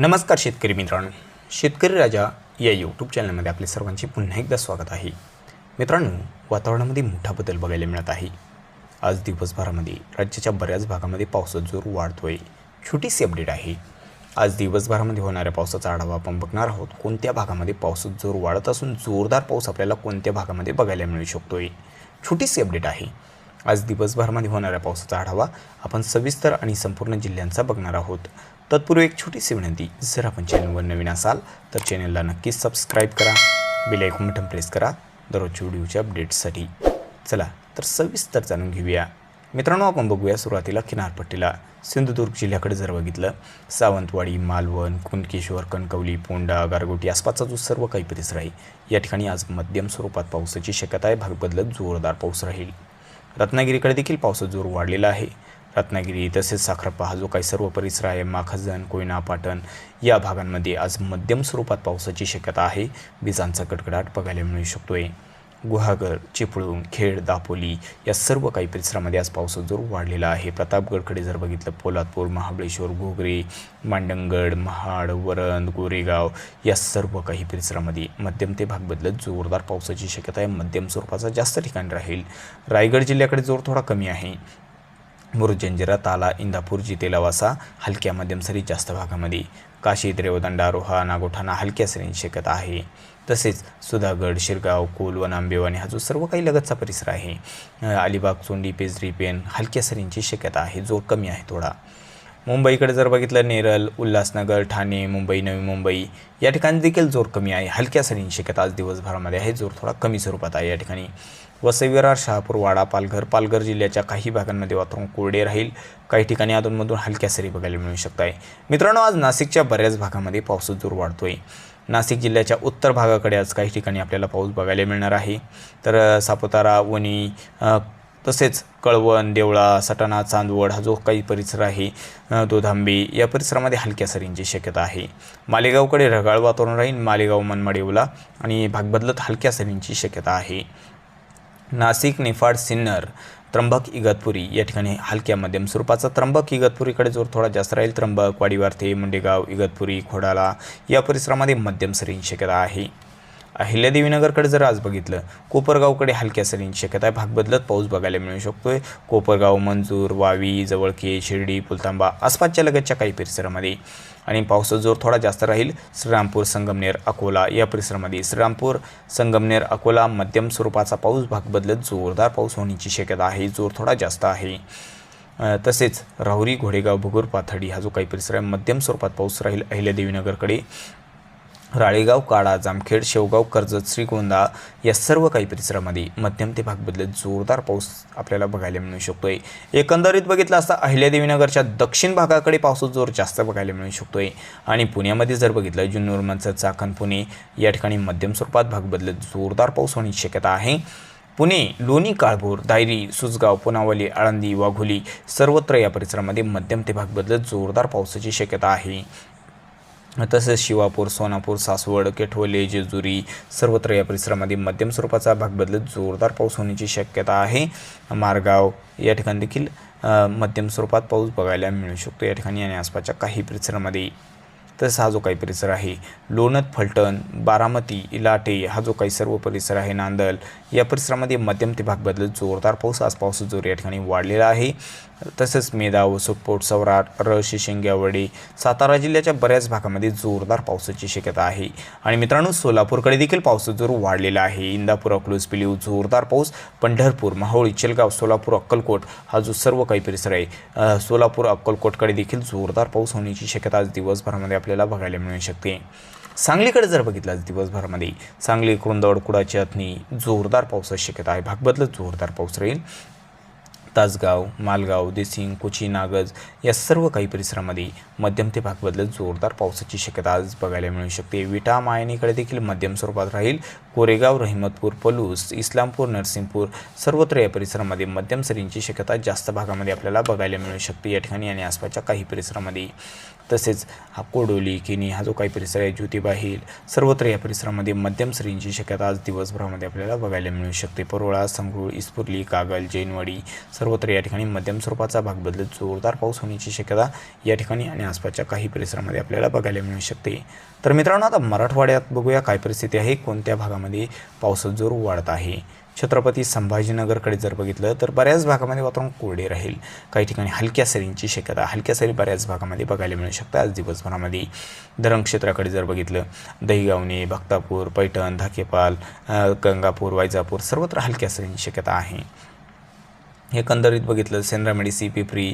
नमस्कार शेतकरी मित्रांनो. शेतकरी राजा या यूट्यूब चॅनलमध्ये आपले सर्वांचे पुन्हा एकदा स्वागत आहे. मित्रांनो वातावरणामध्ये मोठा बदल बघायला मिळत आहे. आज दिवसभरामध्ये राज्याच्या बऱ्याच भागामध्ये पावसाचा जोर वाढतोय. छोटीशी अपडेट आहे. आज दिवसभरामध्ये होणाऱ्या पावसाचा आढावा आपण बघणार आहोत. कोणत्या भागामध्ये पावसाचा जोर वाढत असून जोरदार पाऊस आपल्याला कोणत्या भागामध्ये बघायला मिळू शकतोय? छोटीशी अपडेट आहे. आज दिवसभरामध्ये होणाऱ्या पावसाचा आढावा आपण सविस्तर आणि संपूर्ण जिल्ह्यांचा बघणार आहोत. तत्पूर्वी एक छोटीशी विनंती जर आपण चॅनलवर नवीन असाल तर चॅनलला नक्कीच सबस्क्राईब करा बेल आयकॉन बटन प्रेस करा दररोजच्या व्हिडिओच्या अपडेट्ससाठी चला तर सविस्तर जाणून घेऊया. मित्रांनो आपण बघूया सुरुवातीला किनारपट्टीला. सिंधुदुर्ग जिल्ह्याकडे जर बघितलं सावंतवाडी मालवण कुणकेश्वर कणकवली पोंडा गारगोटी आसपासचा जो सर्व काही परिसर आहे या ठिकाणी आज मध्यम स्वरूपात पावसाची शक्यता आहे. भाग बदलत जोरदार पाऊस राहील. रत्नागिरीकडे देखील पावसाचा जोर वाढलेला आहे. रत्नागिरी तसेच साखरपा हा जो काही सर्व परिसर आहे माखजन कोयना पाटण या भागांमध्ये आज मध्यम स्वरूपात पावसाची शक्यता आहे. विजांचा कडकडाट बघायला मिळू शकतोय. गुहागर चिपळूण खेड दापोली या सर्व काही परिसरामध्ये आज पावसाचा जोर वाढलेला आहे. प्रतापगडकडे जर बघितलं पोलादपूर महाबळेश्वर घोगरे मांडंगड महाड वरंद गोरेगाव या सर्व काही परिसरामध्ये मध्यम ते भाग बदलत जोरदार पावसाची शक्यता आहे. मध्यम स्वरूपाचा जास्त ठिकाणी राहील. रायगड जिल्ह्याकडे जोर थोडा कमी आहे. मुरुजंजिरा ताला इंदापूर जितेलावासा हलक्या मध्यम सरी जास्त भागामध्ये. काशी रेवदंडा रोहा नागोठाणा हलक्या सरींची शक्यता आहे. तसेच सुधागड शिरगाव कोल व नांबेवाणी हा जो सर्व काही लगतचा परिसर आहे. अलिबाग चोंडी पेजरी पेन हलक्या सरींची शक्यता आहे. जोर कमी आहे थोडा. मुंबईकडे जर बघितलं नेरल उल्हासनगर ठाणे मुंबई नवी मुंबई या ठिकाणी देखील जोर कमी आहे. हलक्या सरींची शक्यता आज दिवसभरामध्ये आहे. जोर थोडा कमी स्वरूपात आहे या ठिकाणी. वसविरार शहापूर वाडा पालघर पालघर जिल्ह्याच्या काही भागांमध्ये वातावरण कोरडे राहील. काही ठिकाणी अधूनमधून हलक्या सरी बघायला मिळू शकत आहे मित्रांनो आज नाशिकच्या बऱ्याच भागामध्ये पाऊस जोर वाढतोय. नाशिक जिल्ह्याच्या उत्तर भागाकडे आज काही ठिकाणी आपल्याला पाऊस बघायला मिळणार आहे. तर सापुतारा वणी तसेच कळवण देवळा सटाणा चांदवड हा जो काही परिसर आहे दोधांबी दोधांबे या परिसरामध्ये हलक्या सरींची शक्यता आहे. मालेगावकडे रगाळ वातावरण राहील. मालेगाव मनमाड येवला आणि भाग बदलत हलक्या सरींची शक्यता आहे. नाशिक निफाड सिन्नर त्र्यंबक इगतपुरी या ठिकाणी हलक्या मध्यम स्वरूपाचा त्र्यंबक इगतपुरीकडे जोर थोडा जास्त राहील. त्र्यंबक वाडीवार्थे मुंडेगाव इगतपुरी खोडाला या परिसरामध्ये मध्यम सरींची शक्यता आहे. अहिल्यादेवीनगरकडे जर आज बघितलं कोपरगावकडे हलक्या सरींची शक्यता आहे. भाग बदलत पाऊस बघायला मिळू शकतोय. कोपरगाव मंजूर वावी जवळके शिर्डी पुलतांबा आसपासच्या लगतच्या काही परिसरामध्ये. आणि पावसाचा जोर थोडा जास्त राहील. श्रीरामपूर संगमनेर अकोला या परिसरामध्ये. श्रीरामपूर संगमनेर अकोला मध्यम स्वरूपाचा पाऊस भाग बदलत जोरदार पाऊस होण्याची शक्यता आहे. जोर थोडा जास्त आहे. तसेच राहुरी घोडेगाव भुगुर पाथडी हा जो काही परिसर आहे मध्यम स्वरूपात पाऊस राहील अहिल्यादेवीनगरकडे राळेगाव काडा जामखेड शेवगाव कर्जत श्रीगोंदा या सर्व काही परिसरामध्ये मध्यम ते भाग बदलत जोरदार पाऊस आपल्याला बघायला मिळू शकतोय. एकंदरीत बघितलं असता अहिल्यादेवीनगरच्या दक्षिण भागाकडे पावसाचा जोर जास्त बघायला मिळू शकतोय. आणि पुण्यामध्ये जर बघितलं जुन्नर मनसर चाकण पुणे या ठिकाणी मध्यम स्वरूपात भाग बदलत जोरदार पाऊस होण्याची शक्यता आहे. पुणे लोणी काळभोर दायरी सुजगाव पुनावली आळंदी वाघोली सर्वत्र या परिसरामध्ये मध्यम ते भाग बदलत जोरदार पावसाची शक्यता आहे. तसेच शिवापूर सोनापूर सासवड केठवले जेजुरी सर्वत्र या परिसरामध्ये मध्यम स्वरूपाचा भाग बदलत जोरदार पाऊस होण्याची शक्यता आहे. मारगाव या ठिकाणी देखील मध्यम स्वरूपात पाऊस बघायला मिळू शकतो. या ठिकाणी आणि आसपासच्या काही परिसरामध्ये तसा हा जो काही परिसर आहे लोणत फलटण बारामती इलाटे हा जो काही सर्व परिसर आहे नांदल या परिसरामध्ये मध्यम ते भाग बदलत जोरदार पाऊस आज पाऊस जोर या ठिकाणी वाढलेला आहे. तसंच मेधाव सुटपोट सवराट रहशी शेंग्यावडे सातारा जिल्ह्याच्या बऱ्याच भागामध्ये जोरदार पावसाची शक्यता आहे. आणि मित्रांनो सोलापूरकडे देखील पावसाचा जोर वाढलेला आहे. इंदापूर अकलूज पिलीव जोरदार पाऊस पंढरपूर माहोळी चेलगाव सोलापूर अक्कलकोट हा जो सर्व काही परिसर आहे सोलापूर अक्कलकोटकडे देखील जोरदार पाऊस होण्याची शक्यता आज दिवसभरामध्ये आपल्याला आपल्याला बघायला मिळू शकते. सांगलीकडे जर बघितलं दिवसभरामध्ये सांगली कुरुंदवड कुडाची अथनी जोरदार पावसाची शक्यता आहे. भागबदलत जोरदार पाऊस राहील. तासगाव मालगाव देसिंग कोची नागज या सर्व काही परिसरामध्ये मध्यम ते भाग बदलत जोरदार पावसाची शक्यता आज बघायला मिळू शकते. विटा मायनीकडे देखील मध्यम स्वरूपात राहील. कोरेगाव रहिमतपूर पलूस इस्लामपूर नरसिंहपूर सर्वत्र या परिसरामध्ये मध्यम सरींची शक्यता जास्त भागामध्ये आपल्याला बघायला मिळू शकते. या ठिकाणी आणि आसपासच्या काही परिसरामध्ये तसेच हा कोडोली किनी हा जो काही परिसर आहे ज्योतिबा हिल सर्वत्र या परिसरामध्ये मध्यम सरींची शक्यता आज दिवसभरामध्ये आपल्याला बघायला मिळू शकते. परोळा संगरूळ इस्पुर्ली कागल जैनवाडी सर्वत्र या ठिकाणी मध्यम स्वरूपाचा भाग बदलत जोरदार पाऊस होण्याची शक्यता या ठिकाणी आणि आसपासच्या काही परिसरामध्ये आपल्याला बघायला मिळू शकते. तर मित्रांनो आता मराठवाड्यात बघूया काय परिस्थिती आहे कोणत्या भागामध्ये पावसाचा जोर वाढत आहे. छत्रपती संभाजीनगरकडे जर बघितलं तर बऱ्याच भागामध्ये वातावरण कोरडे राहील. काही ठिकाणी हलक्या सरींची शक्यता हलक्या सरी बऱ्याच भागामध्ये बघायला मिळू शकतात. आज दिवसभरामध्ये धरण क्षेत्राकडे जर बघितलं दहीगावणे भक्तापूर पैठण धाकेपाल गंगापूर वायजापूर सर्वत्र हलक्या सरींची शक्यता आहे. एकंदरीत बघितलं सेंद्रामेडी सी पिपरी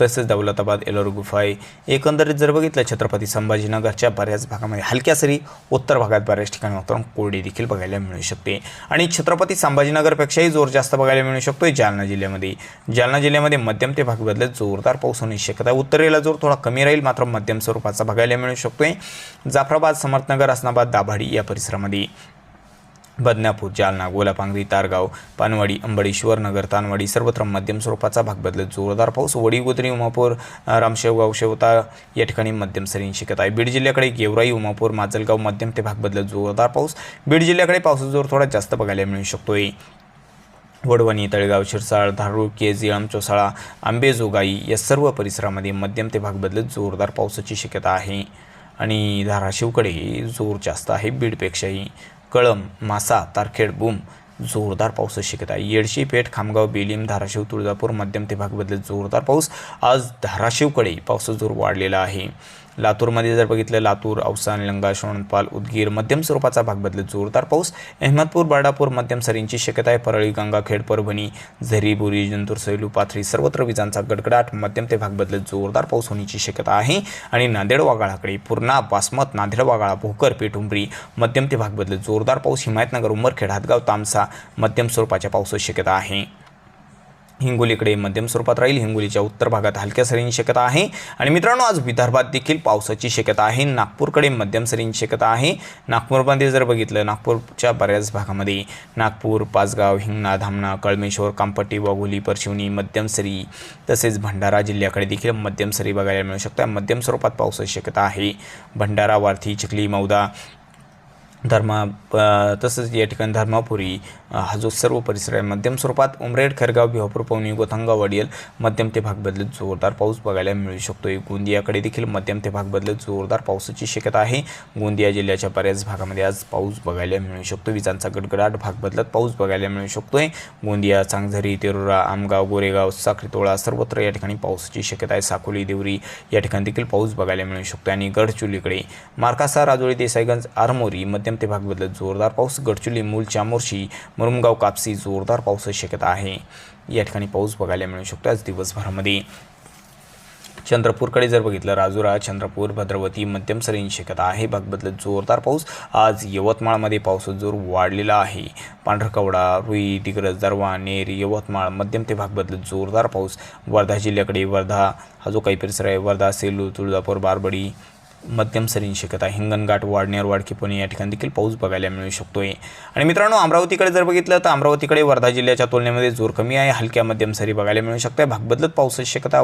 तसेच दौलताबाद एलोर गुफाई. एकंदरीत जर बघितलं छत्रपती संभाजीनगरच्या बऱ्याच भागामध्ये हलक्या सरी उत्तर भागात बऱ्याच ठिकाणी वातावरण कोरडी देखील बघायला मिळू शकते. आणि छत्रपती संभाजीनगरपेक्षाही जोर जास्त बघायला मिळू शकतो जालना जिल्ह्यामध्ये. जालना जिल्ह्यामध्ये मध्यम ते भाग बदलत जोरदार पाऊस होण्याची शक्यता आहे. उत्तरेला जोर थोडा कमी राहील मात्र मध्यम स्वरूपाचा बघायला मिळू शकतोय. जाफराबाद समर्थनगर असनाबाद दाभाडी या परिसरामध्ये. बदनापूर जालना गोलापांगरी तारगाव पानवाडी अंबडेश्वर नगर तानवाडी सर्वत्र मध्यम स्वरूपाचा भाग बदलत जोरदार पाऊस वडीगोद्री उमापूर रामशेवगाव शेवता या ठिकाणी मध्यम सरीन शक्यता आहे. बीड जिल्ह्याकडे गेवराई उमापूर माजलगाव मध्यम ते भाग बदलत जोरदार पाऊस. बीड जिल्ह्याकडे पावसाचा जोर थोडा जास्त बघायला मिळू शकतोय. वडवणी तळेगाव शिरसाळ धारूर केजिळम चोसाळा आंबेजोगाई या सर्व परिसरामध्ये मध्यम ते भाग बदलत जोरदार पावसाची शक्यता आहे. आणि धाराशिवकडे जोर जास्त आहे बीडपेक्षाही. कळम मासा तारखेड बुम जोरदार पाऊस शक्यता आहे. येडशी पेठ खामगाव बेलीम धाराशिव तुळजापूर मध्यम ते भाग बदलत जोरदार पाऊस. आज धाराशिवकडे पावसाचा जोर वाढलेला आहे. लातूरमध्ये जर बघितलं लातूर औसा लंगा शोणपाल उदगीर मध्यम स्वरूपाचा भाग बदलत जोरदार पाऊस. अहमदपूर बाळापूर मध्यम सरींची शक्यता आहे. परळी गंगाखेड परभणी झरी बोरी जंतूर सैलू पाथरी सर्वत्र विजांचा गडगडाट. मध्यम ते भाग बदलत जोरदार पाऊस होण्याची शक्यता आहे. आणि नांदेड वागाळाकडे पूर्णा बासमत नांदेड वागाळा भोकर पेठुंबरी मध्यम ते भाग बदलत जोरदार पाऊस. हिमायतनगर उमरखेड हातगाव तामसा मध्यम स्वरूपाच्या पावसाची शक्यता आहे. हिंगोलीकडे मध्यम स्वरूपात राहील. हिंगोलीच्या उत्तर भागात हलक्या सरींची शक्यता आहे. आणि मित्रांनो आज विदर्भात देखील पावसाची शक्यता आहे. नागपूरकडे मध्यम सरींची शक्यता आहे. नागपूरमध्ये जर बघितलं नागपूरच्या बऱ्याच भागामध्ये नागपूर पाचगाव हिंगणा धामणा कळमेश्वर कामपट्टी वाघोली परशिवनी मध्यम सरी तसेच भंडारा जिल्ह्याकडे देखील मध्यम सरी बघायला मिळू शकतात. मध्यम स्वरूपात पावसाची शक्यता आहे. भंडारा वारथी चिखली मौदा धर्मा प- तसंच या ठिकाणी धर्मापुरी हा जो सर्व परिसर आहे मध्यम स्वरूपात उमरेड खरगाव भिवापूर पवनी गोथंगा वडियल मध्यम ते भाग बदलत जोरदार पाऊस बघायला मिळू शकतो गोंदियाकडे देखील मध्यम ते भाग बदलत जोरदार पावसाची शक्यता आहे. गोंदिया जिल्ह्याच्या बऱ्याच भागामध्ये आज पाऊस बघायला मिळू शकतो विजांचा गडगडाट भाग बदलत पाऊस बघायला मिळू शकतोय. गोंदिया चांगझरी तेरुरा आमगाव गोरेगाव साखरीतोळा सर्वत्र या ठिकाणी पावसाची शक्यता आहे. साकोली देवरी या ठिकाणी देखील पाऊस बघायला मिळू शकतो आणि गडचुलीकडे मार्कासा राजोळी देसाईगंज आरमोरी मध्यम ते भाग बदलत जोरदार पाऊस गडचिरोली मूल चामोर्शी मुरुमगाव कापसी जोरदार पावसाची शक्यता आहे. या ठिकाणी पाऊस बघायला मिळू शकतो आज दिवसभरामध्ये. चंद्रपूरकडे जर बघितलं राजुरा चंद्रपूर भद्रवती मध्यम सरींची शक्यता आहे. भाग बदलत जोरदार पाऊस आज यवतमाळमध्ये पावसाचा जोर वाढलेला आहे. पांढरकवडा रुई दिग्रज दरवा नेर यवतमाळ मध्यम ते भाग बदलत जोरदार पाऊस. वर्धा जिल्ह्याकडे वर्धा हा जो काही परिसर आहे वर्धा सेलू तुळजापूर बारबडी मध्यम सरींची शक्यता हिंगणघाट वाडनेर वाडकीपणे या ठिकाणी देखील पाऊस बघायला मिळू शकतोय. आणि मित्रांनो अमरावतीकडे जर बघितलं तर अमरावतीकडे वर्धा जिल्ह्याच्या तुलनेमध्ये जोर कमी आहे. हलक्या मध्यम सरी बघायला मिळू शकते भाग बदलत पावसाची शक्यता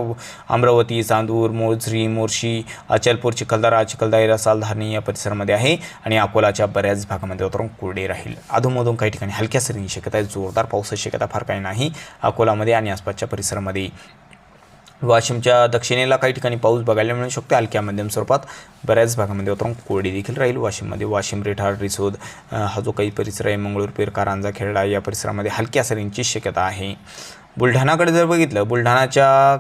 अमरावती चांदूर मोझरी मोर्शी अचलपूर चिखलदरा चिखलदारी रसाल धारणी या परिसरामध्ये आहे. आणि अकोलाच्या बऱ्याच भागामध्ये वातावरण कोरडे राहील. अधूनमधून काही ठिकाणी हलक्या सरींची शक्यता आहे. जोरदार पावसाची शक्यता फार काही नाही. अकोलामध्ये आणि आसपासच्या परिसरामध्ये वाशिमच्या दक्षिणेला काही ठिकाणी पाऊस बघायला मिळू शकतो. हलक्या मध्यम स्वरूपात बऱ्याच भागामध्ये वातावरण कोरडी देखील राहील. वाशिममध्ये वाशिम रेठाड रिसोद हा जो काही परिसर आहे मंगळूर कारंजा खेरडा या परिसरामध्ये हलक्या सरींची शक्यता आहे. बुलढाणाकडे जर बघितलं बुलढाणाच्या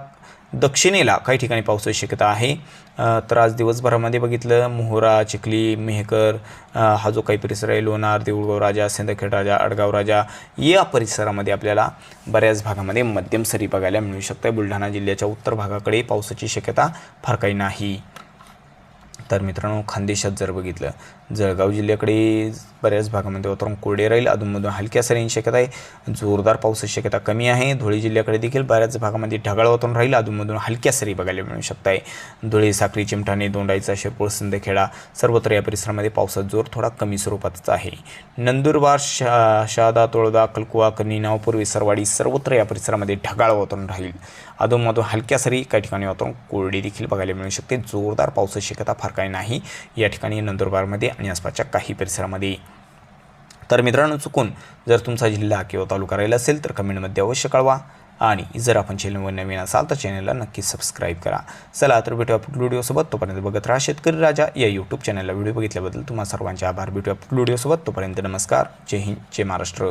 दक्षिणेला काही ठिकाणी पावसाची शक्यता आहे. तर आज दिवसभरामध्ये बघितलं मोहोरा चिखली मेहकर हा जो काही परिसर आहे लोणार देऊळगाव राजा सिंदखेड राजा अडगाव राजा या परिसरामध्ये आपल्याला बऱ्याच भागामध्ये मध्यम सरी बघायला मिळू शकते बुलढाणा जिल्ह्याच्या उत्तर भागाकडे पावसाची शक्यता फार काही नाही. तर मित्रांनो खानदेशात जर बघितलं जळगाव जिल्ह्याकडे बऱ्याच भागामध्ये वातावरण कोरडे राहील. अधूनमधून हलक्या सरींची शक्यता आहे. जोरदार पावसाची शक्यता कमी आहे. धुळे जिल्ह्याकडे देखील बऱ्याच भागामध्ये ढगाळ वातावरण राहील. अधूनमधून हलक्या सरी बघायला मिळू शकत आहे धुळे साखरी चिमठाणे दोंडाईचा शिरपूर सिंदखेडा सर्वत्र या परिसरामध्ये पावसाचा जोर थोडा कमी स्वरूपाचा आहे. नंदुरबार शा शहादा तोळदा कलकुवा कनी नावपूर्वी सरवाडी सर्वत्र या परिसरामध्ये ढगाळ वातावरण राहील. अधूनमधून हलक्या सरी काही ठिकाणी वातावरण कोरडे देखील बघायला मिळू शकते. जोरदार पावसाची शक्यता फार काय नाही. या ठिकाणी नंदुरबारमध्ये आणि आसपासच्या काही परिसरामध्ये. तर मित्रांनो चुकून जर तुमचा जिल्हा किंवा तालुका राहिला असेल तर कमेंटमध्ये अवश्य कळवा. आणि जर आपण चॅनलवर नवीन असाल तर चॅनलला नक्की सबस्क्राईब करा. चला तर भेटूया पुढील व्हिडिओसोबत. तोपर्यंत बघत राहा शेतकरी राजा या यूट्यूब चॅनलला व्हिडिओ बघितल्याबद्दल तुम्हा सर्वांचे आभार. भेटूया पुढील व्हिडिओसोबत. तोपर्यंत नमस्कार. जय हिंद जय महाराष्ट्र.